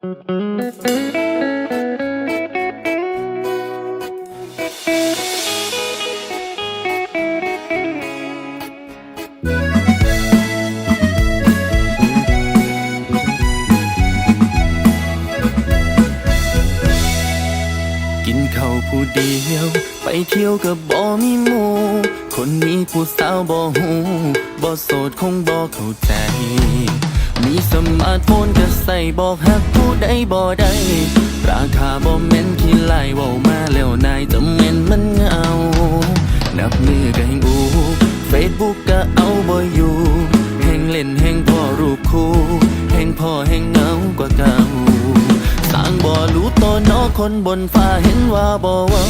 กินข้าวผู้เดียว ไปเที่ยวกับบ่มีหมู่คนมีผู้สาวบ่หูบ่โสดคงบ่เข้าใจ มีสมาร์ทโฟนก็ใส่บอกหักผู้ใดบ่ได้ราคาบ่แม่นขี้ไล่เว้ามาแล้วนายจะแม่นมันเงา นับมือก็แห่งอูเฟซบุ๊กก็เอาบ่อยู่แห่งเล่นแห่งพ่อรูปคู่แห่งพ่อแห่งเงากว่าเก่าสร้างบ่รู้ตัวนอคนบนฟ้าเห็นว่าบ่เว้า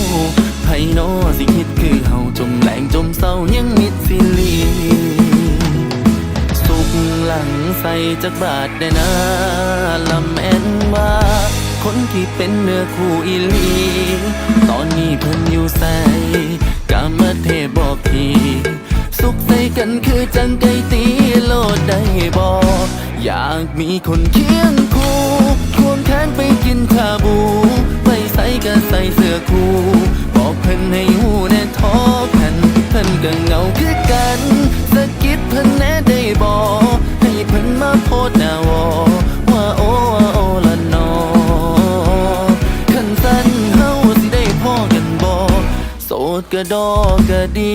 ไผนอสิคิดคือเฮาจมแหลงจมเศร้ายังมิดสิลี ใส่จักบาทได้นะลำแม่นว่า คนที่เป็นเนื้อคู่อีลี ตอนนี้เพิ่นอยู่ใส่กามเทพบอกทีสุขใส่กันคือจังไกตีโลดได้บอกอยากมีคนเคียงคู่ควงแขนไปกินชาบู ไปใส่ก็ใส่เสื้อคู่ โดก็ดี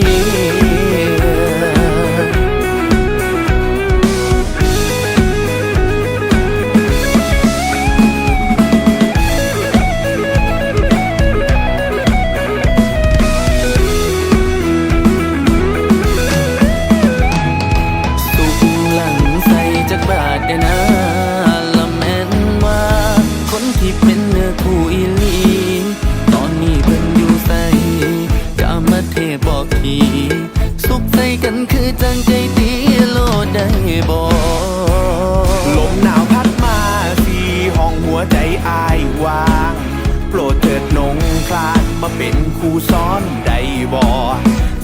เป็นครูซ้อนได้บ่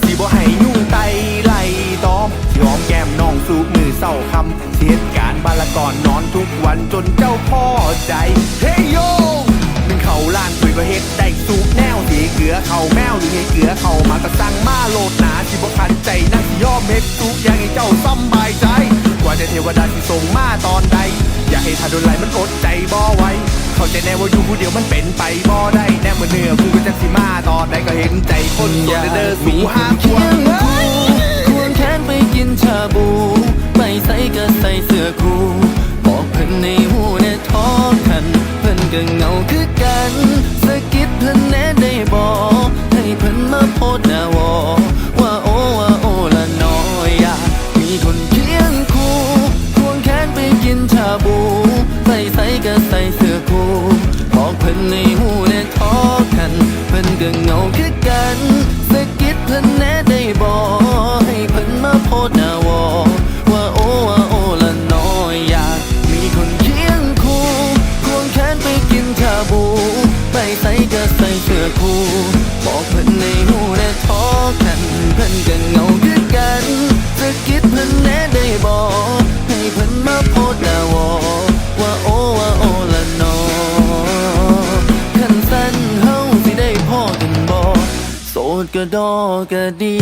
สิบ่ให้ยุ่งไตไล่ตอมสิหอมแก้มน้องสูบมือเศร้าคำเสียดการบาละก่อนนอนทุกวันจนเจ้าพ่อใจ เฮ้ยโยมึงเข้าล้านคุยก็เฮ็ดได้สูบแนวสีเกลือเข้าแมวหรือให้เกลือเข้ามาก็สั่งมาโลดหนาสิบ่คันใจนั่งสิยอมเฮ็ดสูบอย่างให้เจ้าสำบายใจ กว่าแต่เทวดาที่ส่งมาตอนใดอย่าให้ เข้าใจแน่ว่าอยู่ผู้เดียวมันเป็นไปบ่ได้แน่เมื่อเนื้อกูก็จะสิมาตอนใดก็เห็นใจคนโสดเด้อๆสู่ห้าคเคีวยงงคู่ควงแขนไปกินชาบู ไปใส่ก็ใส่เสื้อคู่บอกเพิ่นในหูแน่ท้อกัน เพิ่นก็เหงาคือ เพิ่นในหูแน่ท้อกันเพิ่นก็เงาคือกันสะกิดเพิ่นแน่ได้บอกให้เพิ่นมาโพดหน้าวอว่าโอ้ว่าโอ้ละน้อยอยากมีคนเคียงคู่ควงแขนไปกินชาบู ไปใส่ก็ใส่เสื้อคู่บอกเพิ่นในหูแน่ท้อกันเพิ่นก็เงาคือกันสะกิดเพิ่นแน่ได้บ กันบ่โดก็ดอก็ดี